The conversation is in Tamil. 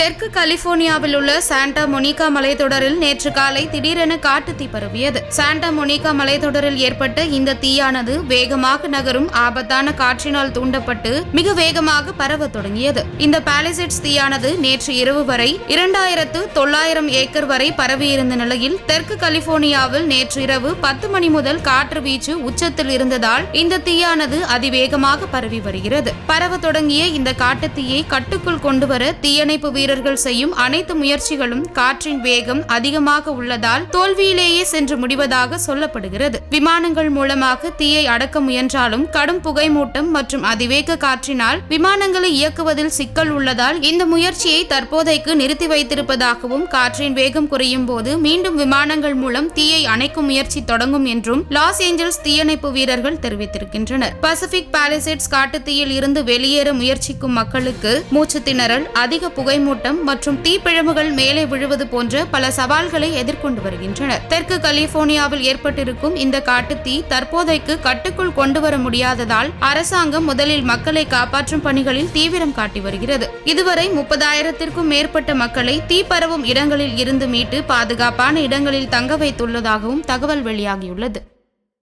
தெற்கு கலிபோர்னியாவில் உள்ள சாண்டா மொனிகா மலைத்தொடரில் நேற்று காலை திடீரென காட்டுத்தீ பரவியது. சாண்டா மொனிகா மலைத்தொடரில் ஏற்பட்ட இந்த தீயானது வேகமாக நகரும் ஆபத்தான காற்றினால் தூண்டப்பட்டு மிக வேகமாக பரவ தொடங்கியது. இந்த பாலிசெட்ஸ் தீயானது நேற்று இரவு வரை இரண்டாயிரத்து தொள்ளாயிரம் ஏக்கர் வரை பரவியிருந்த நிலையில் தெற்கு கலிபோர்னியாவில் நேற்று இரவு பத்து மணி முதல் காற்று வீச்சு உச்சத்தில் இருந்ததால் இந்த தீயானது அதிவேகமாக பரவி வருகிறது. பரவ தொடங்கிய இந்த காட்டுத்தீயை கட்டுக்குள் கொண்டுவர தீயணைப்பு வீரர் வீரர்கள் செய்யும் அனைத்து முயற்சிகளும் காற்றின் வேகம் அதிகமாக உள்ளதால் தோல்வியிலேயே சென்று முடிவதாக சொல்லப்படுகிறது. விமானங்கள் மூலமாக தீயை அடக்க முயன்றாலும் கடும் புகைமூட்டம் மற்றும் அதிவேக காற்றினால் விமானங்களை இயக்குவதில் சிக்கல் உள்ளதால் இந்த முயற்சியை தற்போதைக்கு நிறுத்தி வைத்திருப்பதாகவும் காற்றின் வேகம் குறையும் போது மீண்டும் விமானங்கள் மூலம் தீயை அணைக்கும் முயற்சி தொடங்கும் என்றும் லாஸ் ஏஞ்சல்ஸ் தீயணைப்பு வீரர்கள் தெரிவித்திருக்கின்றனர். பசிபிக் பாலிசேட்ஸ் காட்டுத்தீயில் இருந்து வெளியேற முயற்சிக்கும் மக்களுக்கு மூச்சு திணறல் அதிக புகைமூட்டம் மற்றும் தீப்பிழம்புகள் மேலே விழுவது போன்ற பல சவால்களை எதிர்கொண்டு வருகின்றனர். தெற்கு கலிபோர்னியாவில் ஏற்பட்டிருக்கும் இந்த காட்டுத்தீ தற்போதைக்கு கட்டுக்குள் கொண்டு வர முடியாததால் அரசாங்கம் முதலில் மக்களை காப்பாற்றும் பணிகளில் தீவிரம் காட்டி வருகிறது. இதுவரை முப்பதாயிரத்திற்கும் மேற்பட்ட மக்களை தீப்பரவும் இடங்களில் இருந்து மீட்டு பாதுகாப்பான இடங்களில் தங்க வைத்துள்ளதாகவும் தகவல் வெளியாகியுள்ளது.